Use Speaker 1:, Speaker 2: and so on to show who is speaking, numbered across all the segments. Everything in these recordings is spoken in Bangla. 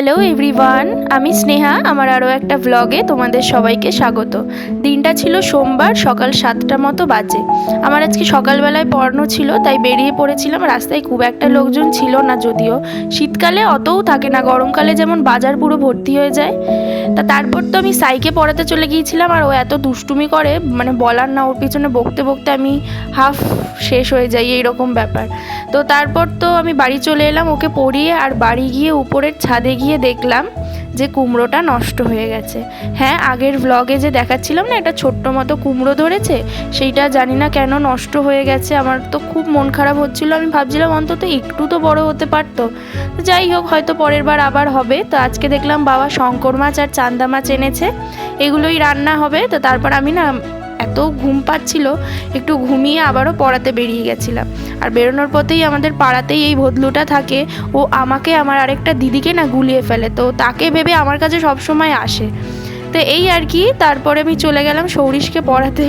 Speaker 1: হ্যালো এভরিওয়ান আমি স্নেহা, আমার আরও একটা ভ্লগে তোমাদের সবাইকে স্বাগত। দিনটা ছিল সোমবার, সকাল সাতটা মতো বাজে। আমার আজকে সকালবেলায় পড়ানো ছিল, তাই বেরিয়ে পড়েছিলাম। রাস্তায় খুব একটা লোকজন ছিল না যদিও। শীতকালে অতও থাকে না, গরমকালে যেমন বাজার পুরো ভর্তি হয়ে যায়। তা তারপর তো আমি সাইকে পড়াতে চলে গিয়েছিলাম, আর ও এত দুষ্টুমি করে মানে বলার না, ওর পিছনে বকতে বকতে আমি হাফ শেষ হয়ে যাই, এইরকম ব্যাপার। তো তারপর তো আমি বাড়ি চলে এলাম, ওকে পড়িয়ে, আর বাড়ি গিয়ে উপরের ছাদে গিয়ে দেখলাম যে কুমড়োটা নষ্ট হয়ে গেছে। হ্যাঁ আগের ভ্লগে যে দেখাচ্ছিলাম না, এটা ছোট্ট মতো কুমড়ো ধরেছে, সেইটা জানি না কেন নষ্ট হয়ে গেছে। আমার তো খুব মন খারাপ হচ্ছিল। আমি ভাবছিলাম অন্তত একটু তো বড় হতে পারতো। যাই হোক, হয়তো পরের বার আবার হবে। তো আজকে দেখলাম বাবা শঙ্কর মাছ আর চান্দা মাছ এনেছে। এগুলোই রান্না হবে। তো তারপর আমি না এত ঘুম পাচ্ছিল, একটু ঘুমিয়ে আবারও পড়াতে বেরিয়ে গেছিলাম। আর বেরোনোর পথেই আমাদের পাড়াতেই এই ভদলুটা থাকে, ও আমাকে আমার আরেকটা দিদিকে না গুলিয়ে ফেলে, তো তাকে ভেবে আমার কাছে সবসময় আসে। তো এই আর কি, তারপরে আমি চলে গেলাম সৌরিশকে পড়াতে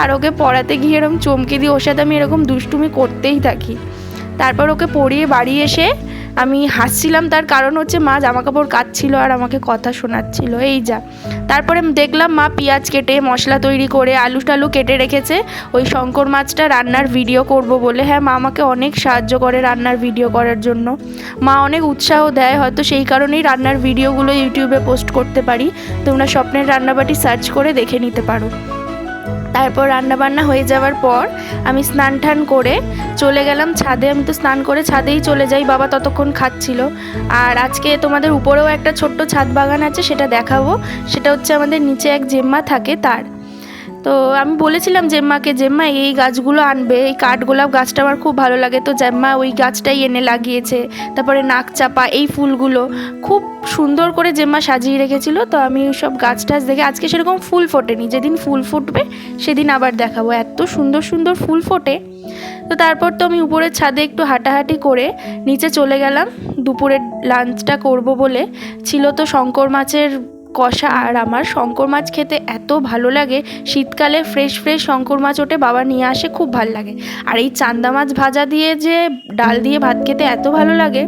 Speaker 1: আর ওকে পড়াতে গিয়ে এরকম চমকে দিয়ে ওর সাথে আমি এরকম দুষ্টুমি করতেই থাকি। তারপর ওকে পড়িয়ে বাড়ি এসে আমি হাসছিলাম, তার কারণ হচ্ছে মা জামা কাপড় কাচ্ছিল আর আমাকে কথা শোনাচ্ছিল। এই যা। তারপরে দেখলাম মা পেঁয়াজ কেটে মশলা তৈরি করে আলু টালু কেটে রেখেছে। ওই শঙ্কর মাছটা রান্নার ভিডিও করব বলে। হ্যাঁ মা আমাকে অনেক সাহায্য করে রান্নার ভিডিও করার জন্য। মা অনেক উৎসাহ দেয়, হয়তো সেই কারণেই রান্নার ভিডিওগুলো ইউটিউবে পোস্ট করতে পারি। তোমরা স্বপ্নের রান্নাবাটি সার্চ করে দেখে নিতে পারো। তারপর রান্নাবান্না হয়ে যাওয়ার পর আমি স্নান টান করে চলে গেলাম ছাদে। আমি তো স্নান করে ছাদেই চলে যাই, বাবা ততক্ষণ খাচ্ছিল। আর আজকে তোমাদের উপরেও একটা ছোট্ট ছাদ বাগান আছে, সেটা দেখাবো। সেটা হচ্ছে আমাদের নিচে এক জেম্মা থাকে তার। তো আমি বলেছিলাম জেম্মাকে, জেম্মা, এই গাছগুলো আনবে, এই কাঠগোলাপ গাছটা আমার খুব ভালো লাগে। তো জেম্মা ওই গাছটাই এনে লাগিয়েছে, তারপরে নাক চাপা এই ফুলগুলো খুব সুন্দর করে জেম্মা সাজিয়ে রেখেছিল। তো আমি সব গাছ টাছ দেখে, আজকে সেরকম ফুল ফোটেনি, যেদিন ফুল ফুটবে সেদিন আবার দেখাবো। এত সুন্দর সুন্দর ফুল ফোটে। তো তারপর তো আমি উপরের ছাদে একটু হাঁটাহাঁটি করে নিচে চলে গেলাম। দুপুরের লাঞ্চটা করব বলে। ছিল তো শঙ্কর মাছের কষা আর আমার শঙ্কর মাছ খেতে এত ভালো লাগে, শীতকালে ফ্রেশ ফ্রেশ শঙ্কর মাছ ওঠে বাবা নিয়ে আসে খুব ভালো লাগে। আর এই চান্দা মাছ ভাজা দিয়ে যে ডাল দিয়ে ভাত খেতে এত ভালো লাগে,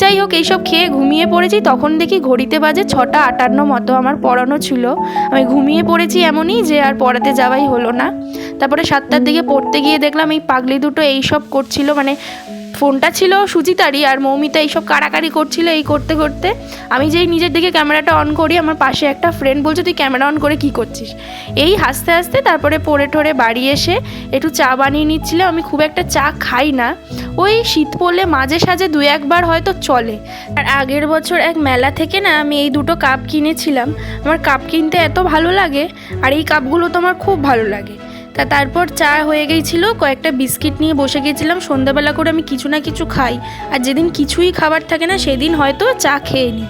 Speaker 1: যাই হোক এইসব খেয়ে ঘুমিয়ে পড়েছি, তখন দেখি ঘড়িতে বাজে ছটা আটান্ন মতো আমার পড়ানো ছিল। আমি ঘুমিয়ে পড়েছি এমনই যে আর পড়াতে যাওয়াই হলো না। তারপরে সাতটার দিকে পড়তে গিয়ে দেখলাম এই পাগলি দুটো এইসব করছিল মানে ফোনটা ছিল সুচিতারই আর মৌমিতা এইসব কাড়াকাড়ি করছিল এই করতে করতে। আমি যেই নিজের দিকে ক্যামেরাটা অন করি, আমার পাশে একটা ফ্রেন্ড বলছে, তুই ক্যামেরা অন করে কি করছিস? এই হাসতে হাসতে তারপরে পরে ঠরে বাড়ি এসে একটু চা বানিয়ে নিচ্ছিলাম আমি খুব একটা চা খাই না। ওই শীত পড়লে মাঝে সাঝে দু একবার হয়তো চলে। আর আগের বছর এক মেলা থেকে না আমি এই দুটো কাপ কিনেছিলাম। আমার কাপ কিনতে এত ভালো লাগে, আর এই কাপগুলো তো আমার খুব ভালো লাগে। তা তারপর চা হয়ে গিয়েছিল কয়েকটা বিস্কিট নিয়ে বসে গেছিলাম, সন্ধ্যাবেলা করে আমি কিছু না কিছু খাই। আর যেদিন কিছুই খাবার থাকে না, সেদিন হয়তো চা খেয়ে নিই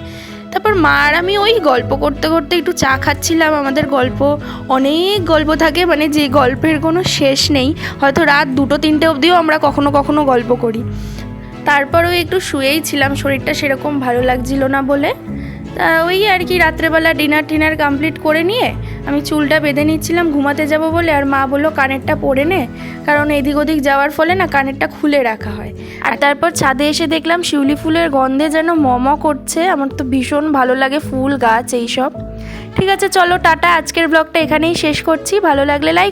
Speaker 1: তারপর মা আর আমি ওই গল্প করতে করতে একটু চা খাচ্ছিলাম, আমাদের গল্প অনেক গল্প থাকে মানে যে গল্পের কোনো শেষ নেই, হয়তো রাত দুটো তিনটে অবধিও আমরা কখনো কখনো গল্প করি। তারপরেও একটু শুয়েই ছিলাম, শরীরটা সেরকম ভালো লাগছিল না বলে। তা ওই আর কি, রাত্রেবেলা ডিনার টিনার কমপ্লিট করে নিয়ে আমি চুলটা বেঁধে নিচ্ছিলাম, ঘুমাতে যাব বলে, আর মা বলল, কানেরটা পরে নে। কারণ এদিক ওদিক যাওয়ার ফলে না কানেরটা খুলে রাখা হয়। আর তারপর ছাদে এসে দেখলাম শিউলি ফুলের গন্ধে যেন মম করছে। আমার তো ভীষণ ভালো লাগে ফুল, গাছ, এইসব। ঠিক আছে, চলো, টাটা। আজকের ব্লগটা এখানেই শেষ করছি। ভালো লাগলে লাইক